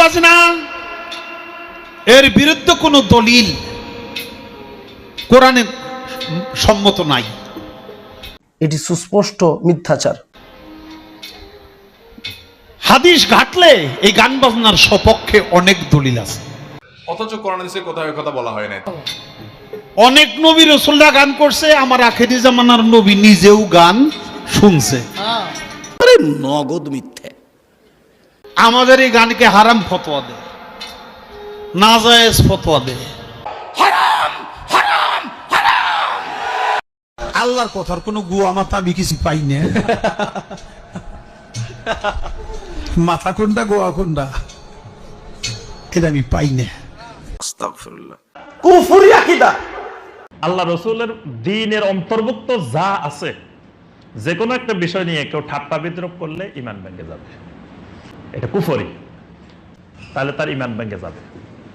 বাজনা? এর বিরুদ্ধে কোনো দলিল কোরআনে সম্মত নাই। এটি সুস্পষ্ট মিথ্যাচার। হাদিস ঘাটলে এই গান বাজনার সপক্ষে অনেক দলিল আছে। অথচ কোরআন হাদিসে কোথাও কথা বলা হয় নাই। অনেক নবী রসুল্লাহ গান করছে আমার আখেরি জামানার নবী নিজেও গান শুনছে। আরে নগদ মিথ্যে। আমাদের এই গানকে হারাম ফতোয়া দেয় নাজায়েজ ফতোয়া দেয় আল্লাহর কথার কোনো গুয়া মাথা আমি কিছু পাই না। মাথা কোনটা গোয়া কোনটা? এটা আমি পাই না। আস্তাগফিরুল্লাহ। কুফুরি আকিদা। আল্লাহ রসুলের দিনের অন্তর্ভুক্ত যা আছে যে কোনো একটা বিষয় নিয়ে কেউ ঠাট্টা বিদ্রোপ করলে ইমান ভেঙে যাবে। এটা কুফরি। তাহলে তার ইমান ভেঙে যাবে।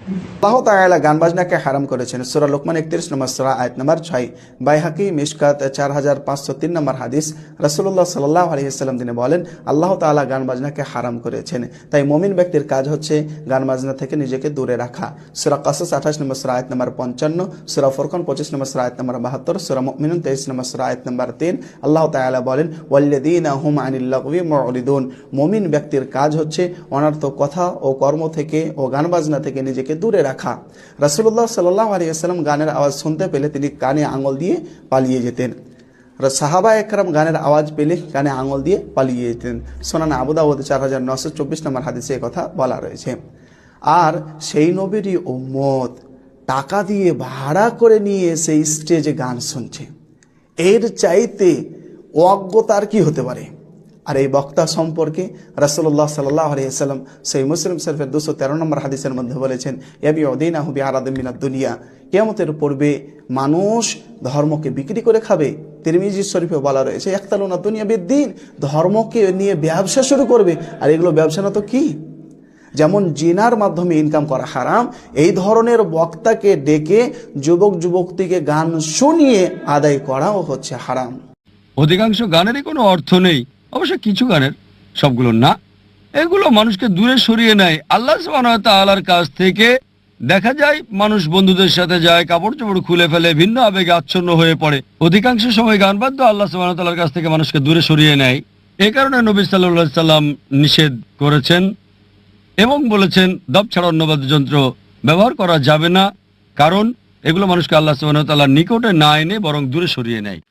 আল্লাহ তাআলা গান বাজনাকে হারাম করেছেন। সূরা লোকমান 31 নম্বর সূরা, আয়াত নম্বর 6 বাইহাকি মিশকাত 4503 নম্বর হাদিস রাসূলুল্লাহ সাল্লাল্লাহু আলাইহি সাল্লাম তিনি বলেন, আল্লাহ তাআলা গান বাজনাকে হারাম করেছেন। তাই মুমিন ব্যক্তির কাজ হচ্ছে গান বাজনা থেকে নিজেকে দূরে রাখা। সূরা কাসাস 28 নম্বর সূরা, আয়াত নম্বর 55 সূরা ফুরকান 25 নম্বর সূরা, আয়াত নম্বর 72 সূরা মুমিনুন 23 নম্বর সূরা, আয়াত নম্বর 3 আল্লাহ তাআলা বলেন, ওয়াল্লাযীনা হুম আনিল লাগবি মুরিদুন। মুমিন ব্যক্তির কাজ হচ্ছে অনর্থক কথা ও কর্ম থেকে ও গান বাজনা থেকে নিজেকে দূরে রাখা। রাসূলুল্লাহ সাল্লাল্লাহু আলাইহি ওয়াসাল্লাম গানের আওয়াজ শুনতে পেলে তিনি কানে আঙুল দিয়ে পালিয়ে যেতেন। সাহাবা একরাম গানের আওয়াজ পেলে কানে আঙুল দিয়ে পালিয়ে যেতেন। সোনান আবু দাউদ চার হাজার নশো চব্বিশ নম্বর হাদিসে কথা বলা রয়েছে। আর সেই নবীরই উম্মত টাকা দিয়ে ভাড়া করে নিয়ে সেই স্টেজে গান শুনছে। এর চাইতে অজ্ঞতার কি হতে পারে? আর এই বক্তা সম্পর্কে রাসুল্লাহ সাল্লাহ আলিয়াল্লাম সেই মুসলিম শরীফের দুশো তেরো নম্বর হাদিসের মধ্যে বলেছেন ইয়াবি অদিন আহবি আরাদমিনা দুনিয়া কেয়ামতের পূর্বে মানুষ ধর্মকে বিক্রি করে খাবে। তিরমিজি শরীফে বলা রয়েছে একতালুনা দুনিয়া দিন ধর্মকে নিয়ে ব্যবসা শুরু করবে। আর এগুলো ব্যবসা না তো কি? যেমন জিনার মাধ্যমে ইনকাম করা হারাম, এই ধরনের বক্তাকে ডেকে যুবক যুবকটিকে গান শুনিয়ে আদায় করাও হচ্ছে হারাম। অধিকাংশ গানেরই কোনো অর্থ নেই। অবশ্য কিছু গানের, সবগুলো না। এগুলো মানুষকে দূরে সরিয়ে নেয়। আল্লাহ তাআলার কাছ থেকে দেখা যায়, মানুষ বন্ধুদের সাথে যায় কাপড় চোপড় খুলে ফেলে, ভিন্ন আবেগে আচ্ছন্ন হয়ে পড়ে। অধিকাংশ সময় গান বাদ্য আল্লাহ তাআলার কাছ থেকে মানুষকে দূরে সরিয়ে নেয়। এ কারণে নবী সাল্লাহ সাল্লাম নিষেধ করেছেন এবং বলেছেন দব ছাড়া অন্য বাদ্যযন্ত্র ব্যবহার করা যাবে না। কারণ এগুলো মানুষকে আল্লাহ সুবাহ তাআলার নিকটে না এনে বরং দূরে সরিয়ে নেয়।